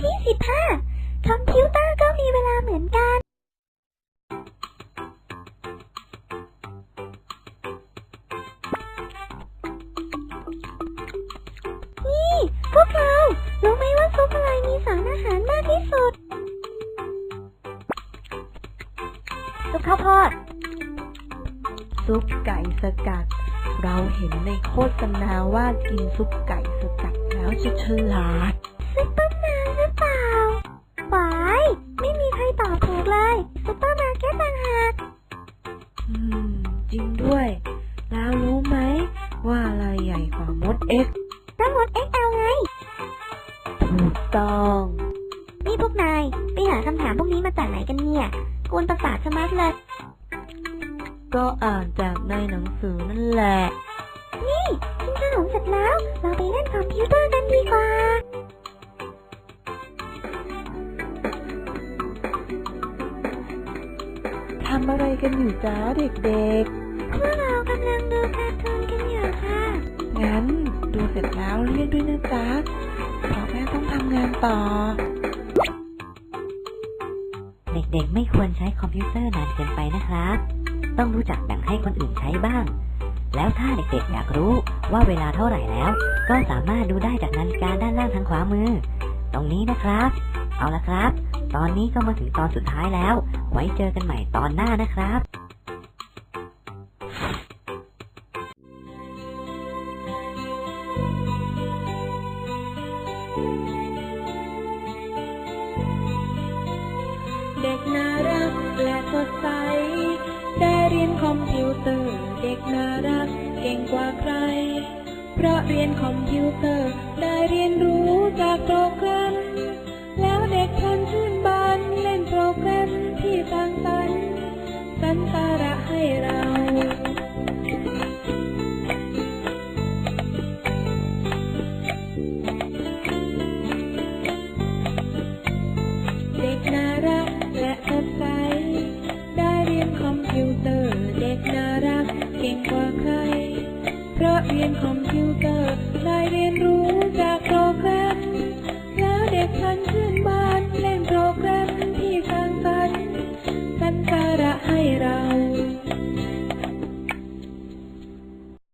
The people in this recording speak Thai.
ที่สิบห้าคอมพิวเตอร์ก็มีเวลาเหมือนกันนี่พวกเรารู้ไหมว่าซุปอะไรมีสารอาหารมากที่สุดซุปข้าวโพดซุปไก่สกัด เราเห็นในโฆษณาว่ากินซุปไก่สกัดแล้วจะฉลาด อะไรใหญ่กว่ามดเอ็กซ์แล้วมด XL ไง ถูกต้อง นี่พวกนาย ไปหาคำถามพวกนี้มาจากไหนกันเนี่ยกวนประสาทสมาร์ทเลย ก็อ่านจากในหนังสือนั่นแหละ นี่กินขนมเสร็จแล้ว เราไปเล่นคอมพิวเตอร์กันดีกว่าทำอะไรกันอยู่จ้าเด็กพวกเรากำลังดู ด้วยนะจ๊ะเพราะแม่ต้องทำงานต่อ เด็กๆไม่ควรใช้คอมพิวเตอร์นานเกินไปนะครับ ต้องรู้จักแบ่งให้คนอื่นใช้บ้าง แล้วถ้าเด็กๆอยากรู้ว่าเวลาเท่าไหร่แล้ว ก็สามารถดูได้จากนาฬิกาด้านล่างทางขวามือ ตรงนี้นะครับ เอาละครับ ตอนนี้ก็มาถึงตอนสุดท้ายแล้ว ไว้เจอกันใหม่ตอนหน้านะครับ เด็กน่ารักและสดใส ได้เรียนคอมพิวเตอร์ เด็กน่ารักเก่งกว่าใคร เพราะเรียนคอมพิวเตอร์ ได้เรียนรู้จากโปรแกรม แล้วเด็กพลันชื่นบานเล่นโปรแกรมที่สร้างสรรค์สรรสาระให้เรา เก่งกว่าใคร เพราะเรียนคอมพิวเตอร์ ได้เรียนรู้